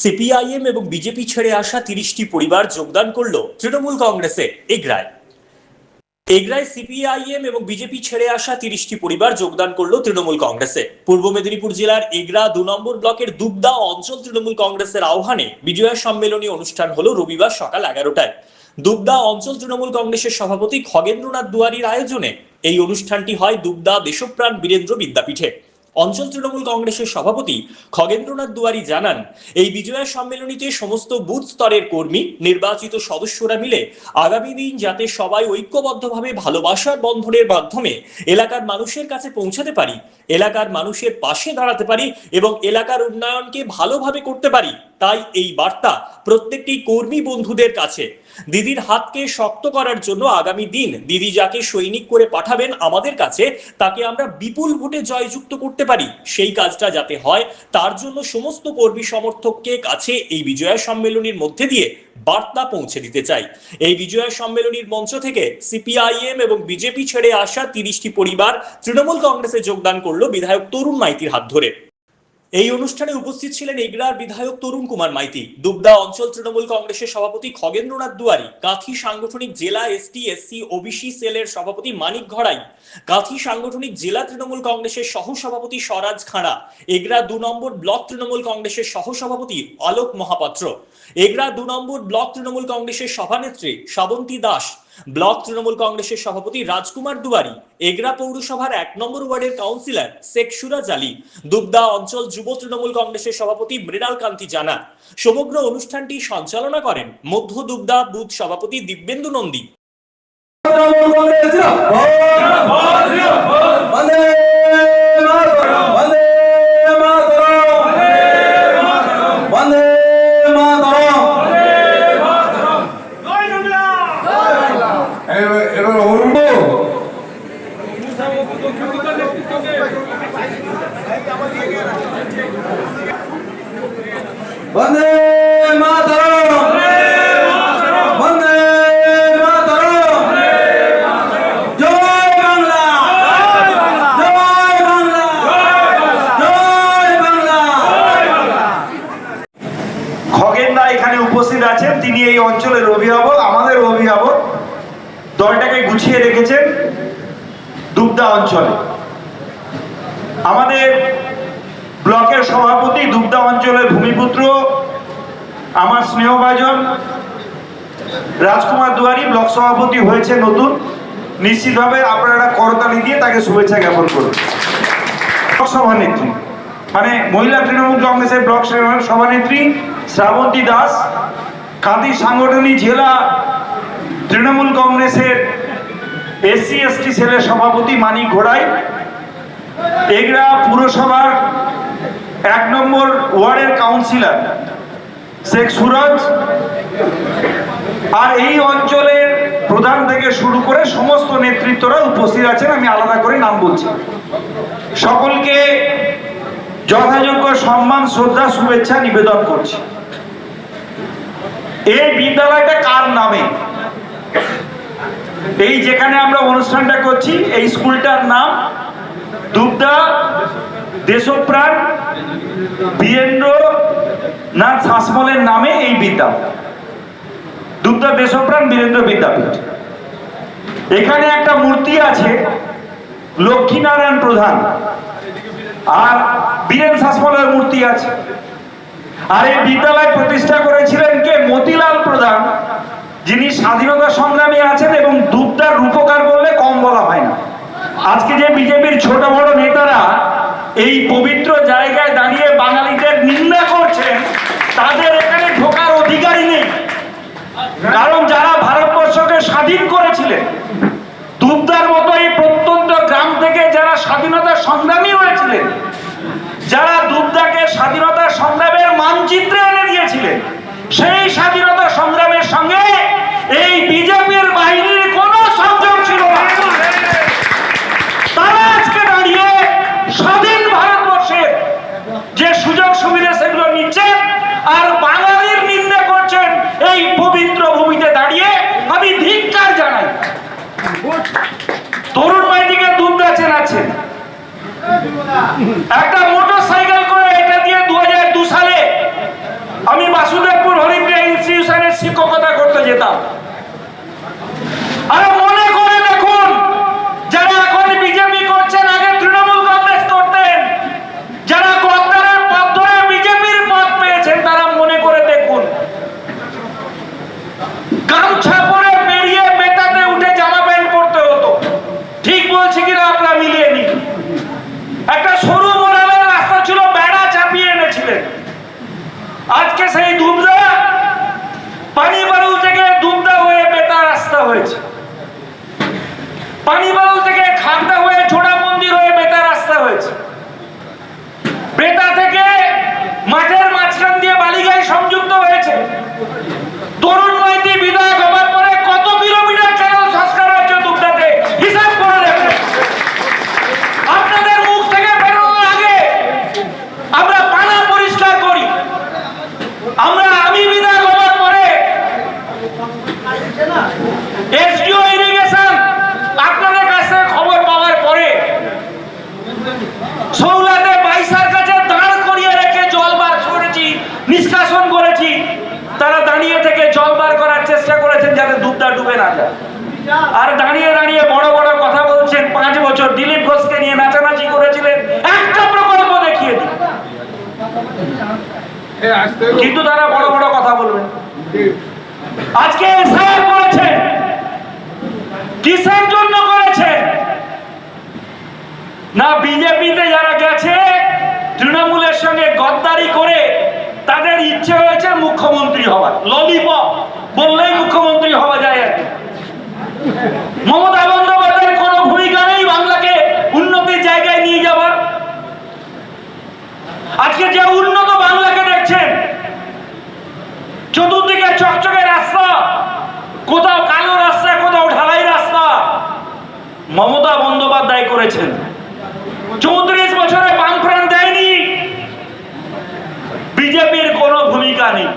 CPIM এবং BJP ছেড়ে আসা তিরিশটি পরিবার যোগদান করল তৃণমূল কংগ্রেসে এগরায়। এগরায় সিপিআইএম এবং বিজেপি ছেড়ে আসা তিরিশটি পরিবার যোগদান করল তৃণমূল কংগ্রেসে। পূর্ব মেদিনীপুর জেলার এগরা দু নম্বর ব্লকের দুবদা অঞ্চল তৃণমূল কংগ্রেসের আহ্বানে বিজয়া সম্মেলনী অনুষ্ঠান হলো রবিবার সকাল এগারোটায়। দুবদা অঞ্চল তৃণমূল কংগ্রেসের সভাপতি খগেন্দ্রনাথ দুয়ারির আয়োজনে এই অনুষ্ঠানটি হয় দুবদা দেশপ্রাণ বীরেন্দ্র বিদ্যাপীঠে। অঞ্চল তৃণমূল কংগ্রেসের সভাপতি খগেন্দ্রনাথ দুয়ারি জানান, এই বিজয়া সম্মেলনীতে সমস্ত বুথ স্তরের কর্মী, নির্বাচিত সদস্যরা মিলে আগামী দিন যাতে সবাই ঐক্যবদ্ধভাবে ভালোবাসার বন্ধনের মাধ্যমে এলাকার মানুষের কাছে পৌঁছাতে পারি, এলাকার মানুষের পাশে দাঁড়াতে পারি এবং এলাকার উন্নয়নকে ভালোভাবে করতে পারি। তাই এই বার্তা প্রত্যেকটি কর্মী বন্ধুদের কাছে। দিদির হাতকে শক্ত করার জন্য আগামী দিন দিদি যাকে সৈনিক করে পাঠাবেন আমাদের কাছে, তাকে আমরা বিপুল ভোটে জয়যুক্ত করতে পারি। সেই কাজটা যাতে হয়, তার জন্য সমস্ত কর্মী সমর্থককে কাছে এই বিজয়া সম্মেলনীর মধ্যে দিয়ে বার্তা পৌঁছে দিতে চাই। এই বিজয়া সম্মেলনীর মঞ্চ থেকে সিপিআইএম এবং বিজেপি ছেড়ে আসা তিরিশটি পরিবার তৃণমূল কংগ্রেসে যোগদান করল বিধায়ক তরুণ মাইতির হাত ধরে। এই অনুষ্ঠানে উপস্থিত ছিলেন এগরার বিধায়ক তরুণ কুমার মাইতি। দুবদা অঞ্চল তৃণমূল কংগ্রেসের সভাপতি খগেন্দ্রনাথ দুয়ারি কাঁথি সাংগঠনিক জেলা এসটি এসসি ওবিসি সেলের সভাপতি মানিক ঘড়াই কাঁথি সাংগঠনিক জেলা তৃণমূল কংগ্রেসের সহ সভাপতি স্বরাজ খাঁড়া, এগরা দু নম্বর ব্লক তৃণমূল কংগ্রেসের সহ সভাপতি আলোক মহাপাত্র। এগরা দু নম্বর ব্লক তৃণমূল কংগ্রেসের সভানেত্রী শ্রাবন্তী দাস ব্লক তৃণমূল কংগ্রেসের সভাপতি রাজকুমার দুয়ারি এগরা পৌরসভার এক নম্বর ওয়ার্ডের কাউন্সিলর শেখ সুরাজ আলী দুবদা অঞ্চল যুব তৃণমূল কংগ্রেসের সভাপতি মৃণাল কান্তি জানা সমগ্র অনুষ্ঠানটি সঞ্চালনা করেন মধ্য দুবদা বুথ সভাপতি দিব্যেন্দু নন্দী তৃণমূল কংগ্রেস তিনি এই অঞ্চলের অভিভাবক, আমাদের অভিভাবক, দলটাকে গুছিয়ে রেখেছেন দুবদা অঞ্চলে। আমাদের ব্লকের সভাপতি দুবদা অঞ্চলের ভূমিপুত্র, আমার স্নেহভাজন, রাজকুমার দুয়ারি ব্লক সভাপতি হয়েছে নতুন। নিশ্চিতভাবে আপনারা করতালি দিয়ে তাকে শুভেচ্ছা জ্ঞাপন করুন। সভানেত্রী মানে মহিলা তৃণমূল কংগ্রেসের ব্লক সভানেত্রী শ্রাবন্তী দাস কাঁদি সাংগঠনিক জেলা তৃণমূল কংগ্রেসের এসসি, এসটি সেলের সভাপতি মানিক ঘোড়াই। এগরা পুরসভার এক নম্বর ওয়ার্ডের কাউন্সিলর শেখ সুরজ। আর এই অঞ্চলের প্রধান থেকে শুরু করে সমস্ত নেতৃত্বরা উপস্থিত আছেন, আমি আলাদা করে নাম বলছি। সকলকে যথাযোগ্য সম্মান, শ্রদ্ধা, শুভেচ্ছা নিবেদন করছি। এই বিদ্যালয়টা কার নামে? এই যেখানে আমরা অনুষ্ঠানটা করছি, এই স্কুলটার নাম দুবদা দেশপ্রাণ বীরেন্দ্র নাথ শাসমলের নামে এই বিদ্যালয়। দুবদা দেশপ্রাণ বীরেন্দ্র বিদ্যাপীঠ। এখানে একটা মূর্তি আছে, লক্ষ্মীনারায়ণ প্রধান। আর বীরেন শাসমলের মূর্তি আছে। আর এই বিদ্যালয় প্রতিষ্ঠা করেছিলেন কে? মতিলাল প্রধান। যিনি স্বাধীনতা সংগ্রামী আছেন এবং দুবদার রূপকার বললে কম বলা হয় না। আজকে যে বিজেপির ছোট বড় নেতারা এই পবিত্র জায়গায় দাঁড়িয়ে বাঙালিদের নিন্দা করছেন, তাদের এখানে ঢোকার অধিকারই নেই। কারণ যারা ভারতবর্ষকে স্বাধীন করেছিলেন দুবদার মতো এই প্রত্যন্ত গ্রাম থেকে যারা স্বাধীনতা সংগ্রামী হয়েছিলেন যারা দুবদাকে স্বাধীনতা সংগ্রামের মানচিত্রে এনে দিয়েছিলেন সেই স্বাধীনতা সংগ্রামের সঙ্গে এই বিজেপির বাহিনীর কোনো সংযোগ ছিল না তারা আজকে দাঁড়িয়ে স্বাধীন ভারতবর্ষের যে সুযোগ সুবিধা সেগুলো নিচ্ছেন আর বাঙালির নিন্দা করছেন এই পবিত্র ভূমিতে দাঁড়িয়ে আমি ধিক্কার জানাই তরুণ মাইদিকে দুধটা চেনাচ্ছেন একটা মোটর সাইকেল করে এটা দিয়ে দু সালে আমি বাসুদেবপুর হরিপ্রিয়া ইনস্টিটিউশনের শিক্ষকতা করতে যেতাম আরে মনে করে দেখুন যারা এখন বিজেপি করছেন আগে তৃণমূল কংগ্রেস করতেন যারা গদ্দারের পথ ধরে বিজেপির পথ পেয়েছেন তারা মনে করে দেখুন গামছা পরে বেরিয়ে বেটাতে উঠে জামা প্যান্ট পরতে হতো ঠিক বলছি কিনা আপনারা মিলিয়ে নিন একটা সরু মোড়ালের রাস্তা ছিল বেড়া চাপিয়ে এনেছিলেন আজকে সেই দুবদা পানি বারুল থেকে দুবদা হয়ে বেতা রাস্তা হয়েছে পানি বারুল থেকে খাগদা হয়ে ছোড়া মন্দির হয়ে বেতা রাস্তা হয়েছে বেতা থেকে মাঠের মাঝখান দিয়ে বালিগায় সংযুক্ত হয়েছে তরুণ মাইতি বিধায়ক হবার পরে কত কিলোমিটার চ্যানেল সংস্কার হয়েছে দুবদাতে হিসাব করে দেখেন আপনাদের মুখ থেকে বেরোনোর আগে আমরা পানা পরিষ্কার করি আমরা আমি বিদায় হওয়ার পরে এসডিও ইরিগেশন আপনাদের কাছে খবর পাওয়ার পরে সৌলাতে বাইসার কাছে দাঁড় করিয়ে রেখে জল বার করেছি নিষ্কাশন করেছি তারা দাঁড়িয়ে থেকে জল বার করার চেষ্টা করেছেন যাতে যায় আর দাঁড়িয়ে দাঁড়িয়ে বড় বড় কথা বলছেন পাঁচ বছর দিলীপ ঘোষকে নিয়ে নাচানাচি করেছিলেন একটা প্রকল্প দেখিয়ে দিন। কিন্তু তারা বড় বড় কথা বলবেন আজকে এসআইআর করেছেন কিসের জন্য করেছেন না বিজেপিতে যারা গেছে তৃণমূলের সঙ্গে গদ্দারি করে তাদের ইচ্ছে হয়েছে মুখ্যমন্ত্রী হওয়ার। ললিপপ। বললেই মুখ্যমন্ত্রী হওয়া যায় আর। মমতা বন্দ্যোপাধ্যায়ের কোনো ভূমিকা নেই বাংলাকে উন্নতির জায়গায় নিয়ে যাওয়ার। আজকে যে উন্নত বাংলাকে দেখছেন, চতুর্দিকে চকচকে রাস্তা, কোথাও কালো রাস্তা, কোথাও ঢালাই রাস্তা, মমতা বন্দ্যোপাধ্যায় করেছেন। চৌত্রিশ বছরে বামফ্রন্ট দেয়নি, বিজেপির কোনো ভূমিকা নেই।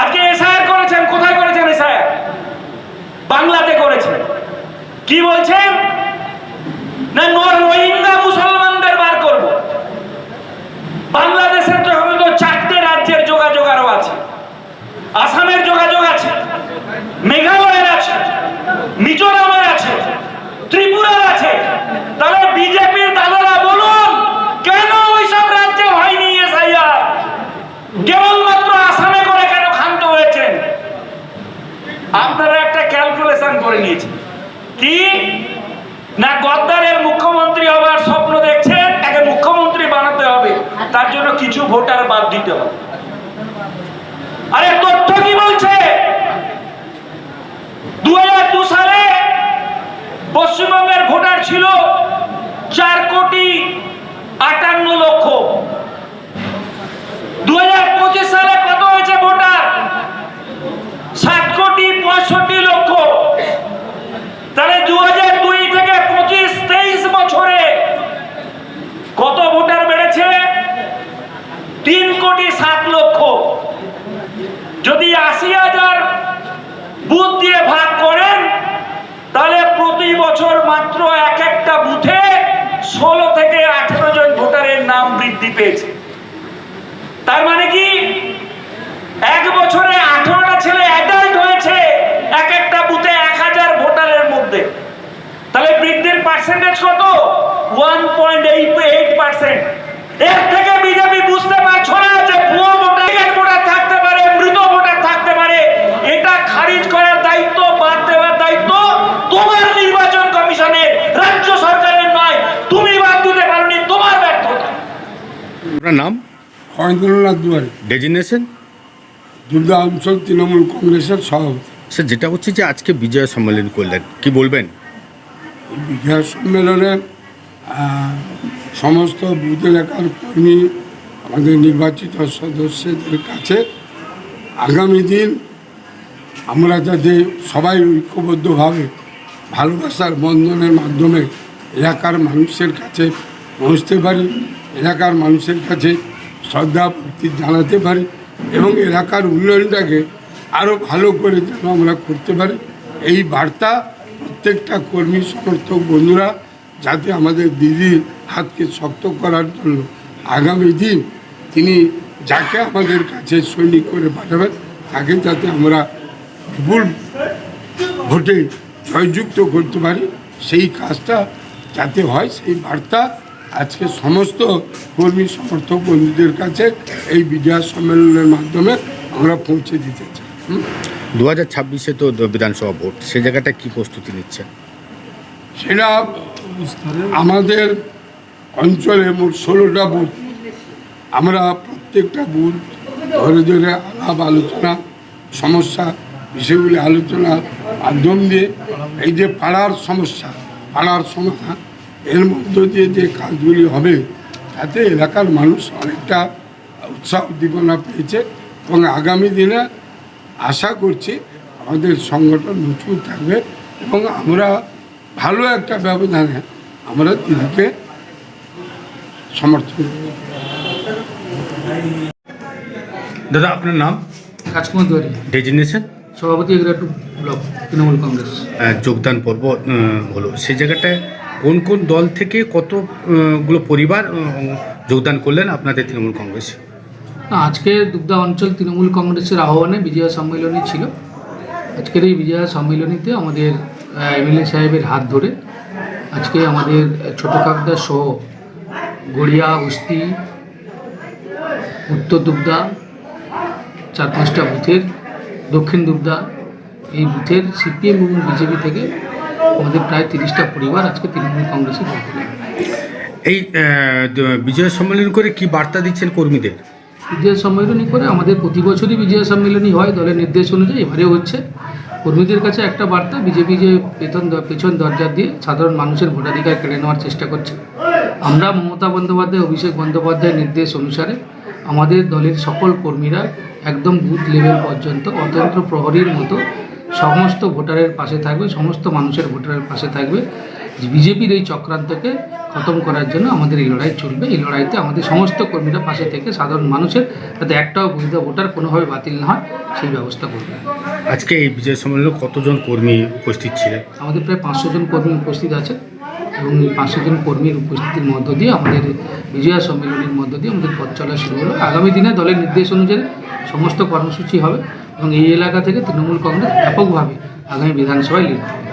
আজকে এসআইআর করেছেন, কোথায় করেছেন এসআইআর? বাংলাতে করেছেন। কি বলছেন? না রোহিঙ্গা মুসলমানদের বার করব। বাংলাদেশের তো চারটে রাজ্যের যোগাযোগ আরও আছে। আসামের যোগাযোগ আছে মেঘালয়ের আছে মিজোরামের আছে ত্রিপুরার আছে তাহলে বিজেপির দাদারা বলুন কেন ওইসব রাজ্যে হয়নি এসআইআর কেবলমাত্র আসামে করে কেন ক্ষান্ত হয়েছেন আপনারা একটা ক্যালকুলেশন করে নিয়েছেন কি? না গদ্দারের মুখ্যমন্ত্রী হবার স্বপ্ন দেখছেন? তাকে মুখ্যমন্ত্রী বানাতে হবে। তার জন্য কিছু ভোটার বাদ দিতে হবে। আরে তথ্য কি বলছে? দু সালে পশ্চিমবঙ্গের ভোটার ছিল চার কোটি আটান্ন লক্ষ। দু সালে কত হয়েছে ভোটার সাত কোটি পঁয়ষট্টি লক্ষ তাহলে দু হাজার দুই থেকে পঁচিশ তেইশ বছরে কত ভোটার বেড়েছে তিন কোটি সাত লক্ষ যদি আশি হাজার বুথ দিয়ে ভাগ করেন, তাহলে প্রতি বছর মাত্র এক একটা বুথে ষোলো থেকে আঠেরো জন ভোটারের নাম বৃদ্ধি পেয়েছে। তার মানে কি? এক বছরে আঠারোটা ছেলে অ্যাডাল্ট হয়েছে, এক একটা বুথে এক হাজার ভোটারের মধ্যে। তাহলে বৃদ্ধির পার্সেন্টেজ কত? ওয়ান পয়েন্ট এইট পার্সেন্ট এর থেকে বিজেপি বুঝতে পারছ না যে ভুয়ো ভোটার ভোটার থাকতে পারে মৃত ভোটার থাকতে পারে এটা খারিজ করার দায়িত্ব বাদ দেওয়ার দায়িত্ব তোমার নির্বাচন কমিশনের রাজ্য সরকারের নয় তুমি বাদ দিতে পারোনি তোমার ব্যর্থতা আপনার নাম? হরেন্দ্রনাথ দুয়ারে। ডেজিনেশন দুর্গা অঞ্চল তৃণমূল কংগ্রেসের সভাপতি। স্যার যেটা হচ্ছে যে আজকে বিজয় সম্মেলন করলেন কি বলবেন? বিজয় সম্মেলনে সমস্ত বুথ এলাকার কর্মী আমাদের নির্বাচিত সদস্যদের কাছে আগামী দিন আমরা যাতে সবাই ঐক্যবদ্ধভাবে ভালোবাসার বন্ধনের মাধ্যমে এলাকার মানুষের কাছে পৌঁছতে পারি এলাকার মানুষের কাছে শ্রদ্ধা ভক্তি জানাতে পারি এবং এলাকার উন্নয়নটাকে আরও ভালো করে যেন আমরা করতে পারি। এই বার্তা প্রত্যেকটা কর্মী, সমর্থক, বন্ধুরা যাতে আমাদের দিদির হাতকে শক্ত করার জন্য আগামী দিন তিনি যাকে আমাদের কাছে সৈনিক করে পাঠাবেন, তাকে যাতে আমরা ভুল ভোটে জয়যুক্ত করতে পারি। সেই কাজটা যাতে হয়, সেই বার্তা আজকে সমস্ত কর্মী সমর্থক বন্ধুদের কাছে এই বিজয় সম্মেলনের মাধ্যমে আমরা পৌঁছে দিতে চাই? দু হাজার ছাব্বিশে তো বিধানসভা ভোট। সে জায়গাটা কি প্রস্তুতি নিচ্ছেন? সেটা আমাদের অঞ্চলে মোট ষোলোটা বুথ। আমরা প্রত্যেকটা বুথ ধরে ধরে আলাপ আলোচনা সমস্যা বিষয়গুলি আলোচনা মাধ্যম দিয়ে এই যে পাড়ার সমস্যা পাড়ার সমাধান এর মধ্য দিয়ে যে কাজগুলি হবে তাতে এলাকার মানুষ অনেকটা উৎসাহ উদ্দীপনা পেয়েছে এবং আগামী দিনে আশা করছি আমাদের সংগঠন মজবুত থাকবে এবং আমরা ভালো একটা ব্যবধানে আমরা দিদিকে সমর্থন করব। দাদা আপনার নাম? রাজকুমার দুয়ারি। ডেজিনেশন সভাপতি এগ্রাটু ব্লক তৃণমূল কংগ্রেস। যোগদান পর্ব হলো। সেই জায়গাটায় কোন কোন দল থেকে কতগুলো পরিবার যোগদান করলেন আপনাদের তৃণমূল কংগ্রেসে? আজকে দুগ্ধা অঞ্চল তৃণমূল কংগ্রেসের আহ্বানে বিজয়া সম্মেলনী ছিল। আজকের এই বিজয়া সম্মেলনীতে আমাদের এমএলএ সাহেবের হাত ধরে আজকে আমাদের ছোটো কাকদা সহ গড়িয়া, উস্তি, উত্তর দুগ্ধা চার পাঁচটা বুথের, দক্ষিণ দুগ্ধা এই বুথের সিপিএম এবং বিজেপি থেকে আমাদের প্রায় তিরিশটা পরিবার আজকে তৃণমূল কংগ্রেসে যোগ দিলেন। এই বিজয় সম্মেলন করে কি বার্তা দিচ্ছেন কর্মীদের? বিজয়া সম্মেলনী করে আমাদের প্রতি বছরই বিজয়া সম্মেলনী হয় দলের নির্দেশ অনুযায়ী এবারেও হচ্ছে। কর্মীদের কাছে একটা বার্তা বিজেপি যে পেতন দ- পেছন দরজা দিয়ে সাধারণ মানুষের ভোটাধিকার কেড়ে নেওয়ার চেষ্টা করছে। আমরা মমতা বন্দ্যোপাধ্যায় অভিষেক বন্দ্যোপাধ্যায়ের নির্দেশ অনুসারে আমাদের দলের সকল কর্মীরা একদম বুথ লেভেল পর্যন্ত অতন্ত্র প্রহরীর মতো সমস্ত ভোটারের পাশে থাকবে সমস্ত মানুষের ভোটারের পাশে থাকবে। বিজেপির এই চক্রান্তকে খতম করার জন্য আমাদের এই লড়াই চলবে। এই লড়াইতে আমাদের সমস্ত কর্মীরা পাশে থেকে সাধারণ মানুষের যাতে একটাও বৈধ ভোটার কোনোভাবে বাতিল না হয় সেই ব্যবস্থা করবে। আজকে এই বিজয় সম্মেলনে কতজন কর্মী উপস্থিত ছিলেন? আমাদের প্রায় পাঁচশো জন কর্মী উপস্থিত আছে। এবং এই পাঁচশো জন কর্মীর উপস্থিতির মধ্য দিয়ে আমাদের বিজয়া সম্মেলনের মধ্য দিয়ে আমাদের পথ চলা শুরু হলো। আগামী দিনে দলের নির্দেশ অনুযায়ী সমস্ত কর্মসূচি হবে এবং এই এলাকা থেকে তৃণমূল কংগ্রেস ব্যাপকভাবে আগামী বিধানসভায় লিখতে করবে।